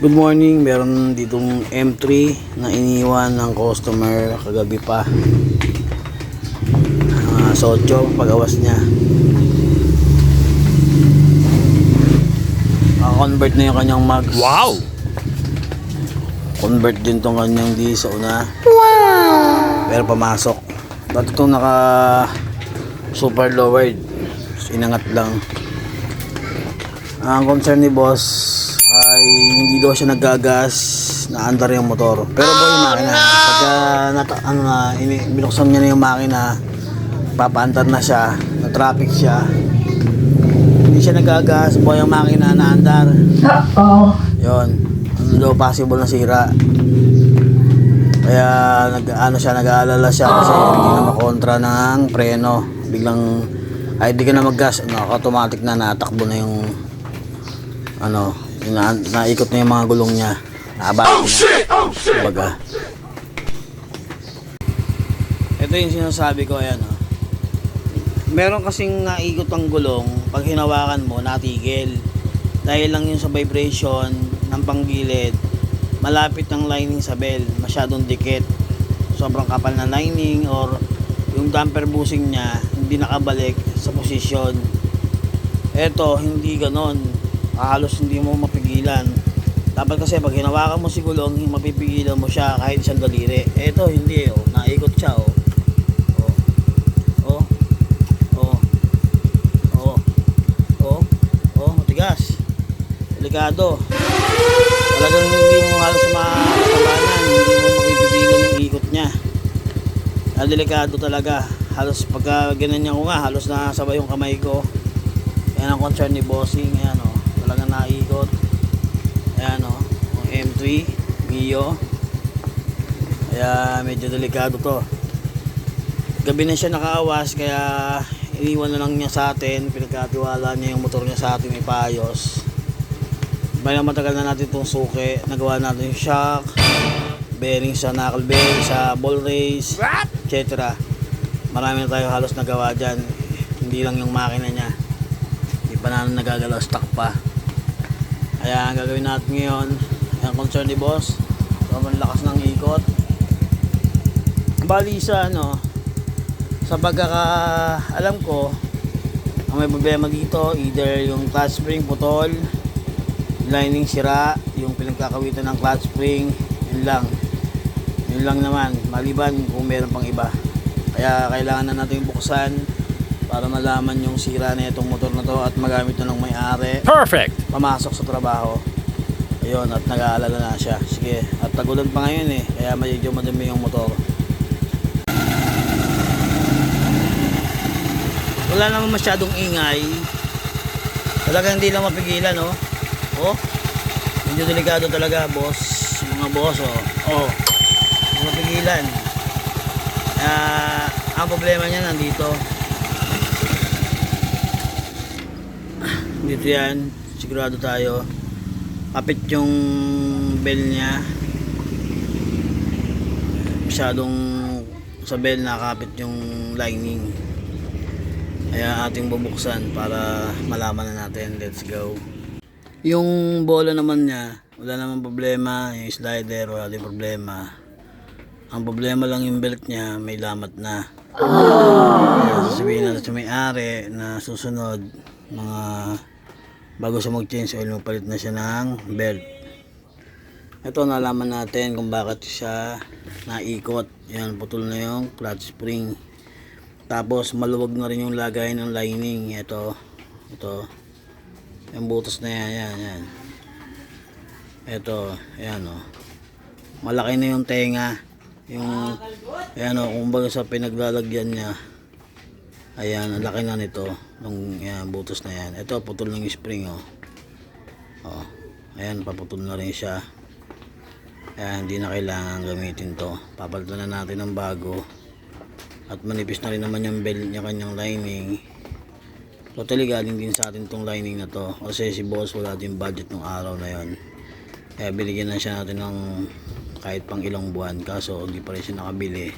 Good morning, meron ditong M3 na iniwan ng customer kagabi pa. Uh, Socho, pagawas niya. convert na yung kanyang mags. Wow! Convert din tong kanyang di sa una. Wow! Pero pamasok. Dati itong naka super lowered. Inangat lang. Ang concern ni boss ay hindi daw siya naggagas na andar yung motor. Pero boy, yung makina. Pagka nata, ano na, ini, binuksan niya na yung makina, papaandar na siya, na traffic siya. Hindi siya naggagas, boy yung makina na andar. Yon. Ano daw possible na sira. Kaya nag ano siya nag-aalala siya kasi hindi na makontra ng preno. Biglang ay di ka na mag-gas, no, automatic na natakbo na yung ano, na, naikot na yung mga gulong niya. Naabalik niya. Baga. Ito yung sinasabi ko, ayan oh. Meron kasing naikot ang gulong, pag hinawakan mo, natigil. Dahil lang yun sa vibration ng panggilid, malapit ang lining sa bell, masyadong dikit. Sobrang kapal na lining or yung damper bushing niya hindi nakabalik sa posisyon. Eto, hindi ganon. Halos hindi mo mapigilan. Dapat kasi pag hinawakan mo si gulong, mapipigilan mo siya kahit isang daliri. Eto, hindi. Oh. Naikot siya. Oh. Oh. Oh. Oh. Oh. Oh. Matigas. Delikado. Talagang hindi mo halos makakabanan. Hindi mo mapipigilan yung ikot niya. Ah, delikado talaga. Halos pagka ganyan ko nga, halos nasabay yung kamay ko. Yan ang concern ni Bossing. Ayan o. Naikot. Ayan o. Yung M3. Mio. Kaya medyo delikado to. Gabi na siya nakaawas kaya iniwan na lang niya sa atin. Pinagkatiwala niya yung motor niya sa atin ipayos. Baya matagal na natin itong suki. Nagawa natin yung shock, bearing sa knuckle bearing, sa ball race, etc. Marami na tayo halos nagawa dyan. Hindi lang yung makina niya. Hindi pa namin nagagalaw, stock pa. Kaya ang gagawin natin ngayon, ang concern ni boss, sobrang lakas ng ikot. Bali sa ano, sa pagkaka alam ko, ang may problema dito, either yung clutch spring putol, lining sira, yung pinagkakawitan ng clutch spring, yun lang. Yun lang naman, maliban kung meron pang iba. Kaya kailangan na natin buksan para malaman yung sira na itong motor na to at magamit na ng may-ari Perfect! pamasok sa trabaho. Ayun, at nag-aalala na siya. Sige, at tagulan pa ngayon eh, kaya medyo madumi yung motor. Wala naman masyadong ingay. Talaga hindi lang mapigilan, oh. Oh, medyo delikado talaga, boss. Mga boss, oh. Oh, mapigilan. Ah, ang problema niya nandito. Dito yan, sigurado tayo. Kapit yung bell niya. Masyadong sa bell nakapit yung lining. Kaya ating bubuksan para malaman na natin. Let's go. Yung bola naman niya, wala namang problema. Yung slider, wala din problema. Ang problema lang yung belt niya, may lamat na. Kaya sasabihin natin sa may-ari na susunod, mga bago siya mag-change oil, magpalit na siya ng belt. Ito nalaman natin kung bakit siya naikot. Yan, putol na yung clutch spring. Tapos maluwag na rin yung lagay ng lining. Ito, ito. Yung butas na yan, yan, yan. Ito, ayan o. Malaki na yung tenga. Yung, ayan o, kumbaga sa pinaglalagyan niya. Ayan, ang laki na nito. Nung, yan, butas na yan. Ito, putol ng spring o. O, ayan, paputol na rin siya. Kaya hindi na kailangan gamitin to. Papalitan na natin ng bago. At manipis na rin naman yung belt niya kanyang lining. Totally galing din sa atin tong lining na to. Kasi si boss wala din budget ng araw na yon. Kaya binigyan na siya natin ng kahit pang ilang buwan. Kaso hindi pa rin siya nakabili.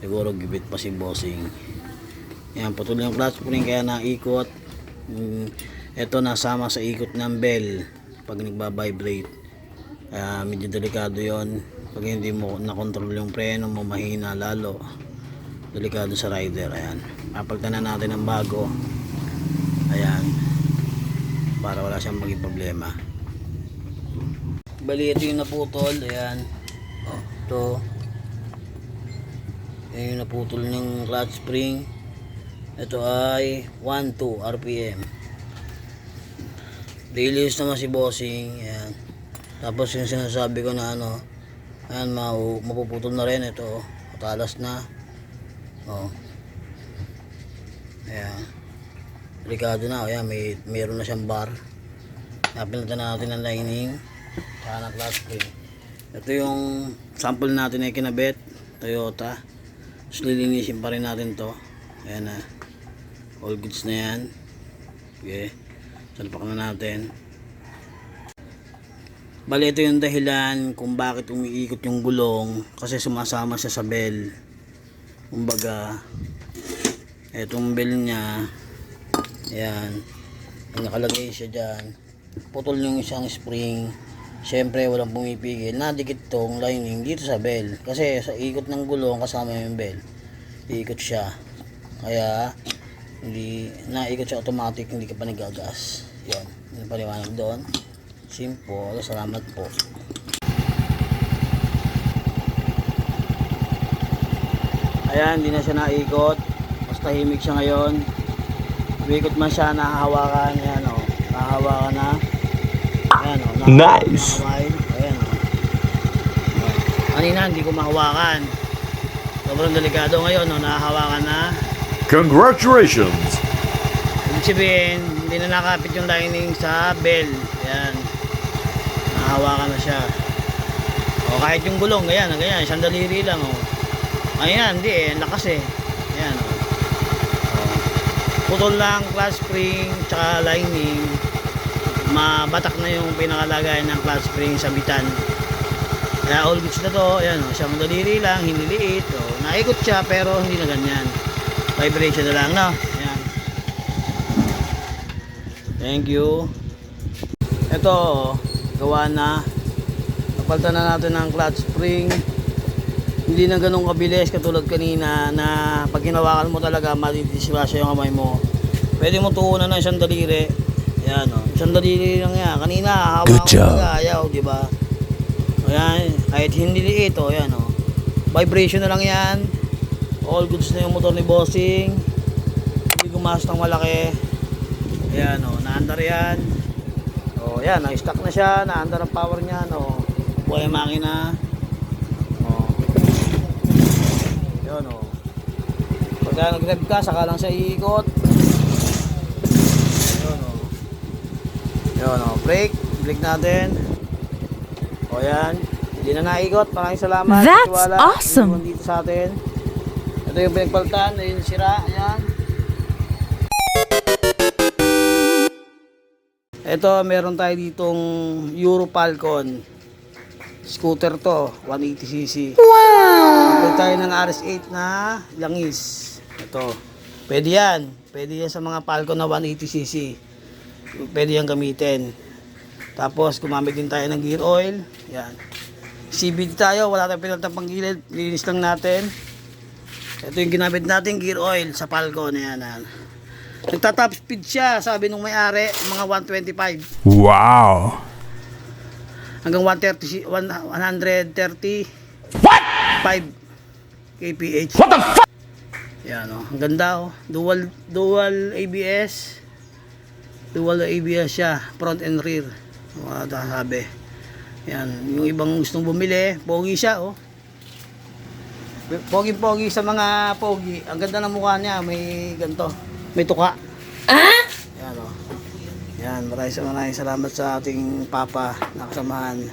Siguro gibit pa si bossing. Yan, patuloy yung clutch spring kaya naikot. Mm, ito nasama sa ikot ng bell pag nagba-vibrate. Kaya medyo delikado yon Pag hindi mo nakontrol yung preno mo, mahina lalo. Delikado sa rider. Ayan. Papalitan na natin ng bago. Ayan. Para wala siyang maging problema. Bali, ito yung naputol. Ayan. Oh, ito. Ayan yung naputol ng clutch spring. Ito ay 1-2 RPM. Daily use naman si bossing. Ayan. Tapos yung sinasabi ko na ano, ayan, mapuputol na rin ito. Matalas na. Oh. Ayan. Delikado na. Ayan, may, mayroon na siyang bar. Napilitan na natin ng lining. Saka ng clutch. Ito yung sample natin na kinabit. Toyota. Tapos lilinisin pa rin natin to. Ayan na. All goods na yan. Okay. Salpak na natin. Bali ito yung dahilan kung bakit umiikot yung gulong kasi sumasama siya sa bell. Kumbaga, etong bell niya, ayan, nakalagay siya dyan, putol yung isang spring, syempre walang pumipigil, nadikit tong lining dito sa bell. Kasi sa ikot ng gulong kasama yung bell, iikot siya. Kaya, hindi, naikot siya automatic, hindi ka pa nagagas. Yan, yung paliwanag doon. Simple, salamat po. Ayan, hindi na siya naikot. Mas tahimik siya ngayon. Umikot man siya, nahahawakan. Ayan o, nahahawakan na. Ayan o, nahahawakan Nice. Ayan o. Kanina, hindi ko mahawakan. Sobrang delikado ngayon, no? nahahawakan na. Congratulations! Ibig sabihin, hindi na nakapit yung lining sa bell. Ayan. Nahawakan na siya. O kahit yung gulong, ganyan, ganyan, isang daliri lang. O. Ayan, hindi eh, lakas eh. Ayan. Putol lang, clutch spring, tsaka lining. Mabatak na yung pinakalagay ng clutch spring sa bitan. Kaya all goods na to, ayan o, isang daliri lang, hiniliit. O. Naikot siya pero hindi na ganyan. Vibration na lang, no? Ayan. Thank you. Ito, oh, gawa na. Napaltan na natin ng clutch spring. Hindi na ganun kabilis katulad kanina na pag hinawakan mo talaga matidisgrasya yung kamay mo. Pwede mo tuunan ng isang daliri. Yan o. Isang daliri lang yan. Kanina, hawakan ko talaga. Ayaw, di ba? Ayan. Kahit hindi liit o. Yan o. Vibration na lang yan. All goods na yung motor ni Bossing. Hindi gumastos ng malaki. Ayan o. Naandar yan. O yan. Na-stack na siya. Naandar ang power niya. O. Buhay ang makina. O. Yun o. Pagka nag-rev ka, saka lang siya iikot. Yun o. Yun o. Brake. Brake natin. O yan. Hindi na naikot. Maraming salamat. That's Tiwala. awesome. Dito sa atin. Ito yung pinagpaltan. Ayun sira. Ayan. Ito, meron tayo ditong Euro Falcon. Scooter to, 180cc. Wow! tayo ng RS8 na langis. Ito. Pwede yan. Pwede yan sa mga Falcon na 180cc. Pwede yan gamitin. Tapos, gumamit din tayo ng gear oil. Yan. CBD tayo, wala tayong pinaltang panggilid. Linis lang natin. Ito yung ginamit natin gear oil sa Falcon. Yan. yan. Nagta-top speed siya, sabi nung may-ari, mga 125 Wow! hanggang 130 130 What? 5 kph. What the fuck? Yan oh, ang ganda oh. Dual dual ABS. Dual ABS siya, front and rear. Mga sabi. Yan, yung ibang gustong bumili, pogi siya oh. Pogi-pogi sa mga pogi. Ang ganda ng mukha niya, may ganto. May tuka. Ah? Yan oh. Yan, maraming sa maraming salamat sa ating papa na kasamahan.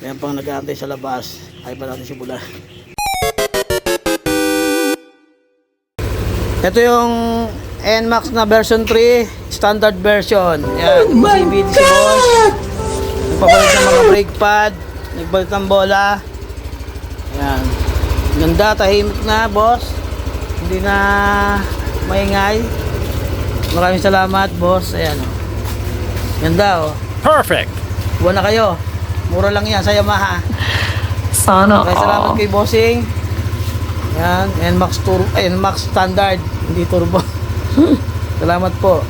Yan pang nag-aantay sa labas. Ay pa natin si Bula. Ito yung NMAX na version 3, standard version. Yan, oh my CBT si boss. Nagpapalit ng mga brake pad, nagpalit ng bola. Yan. Ganda, tahimik na, boss. Hindi na maingay. Maraming salamat, boss. Ayan, oh. Ganda, oh. Perfect! Buwan na kayo. Mura lang yan sa Yamaha. Sana Okay, salamat kay Bossing. Yan, NMAX Turbo, ay, NMAX Standard, hindi turbo. salamat po.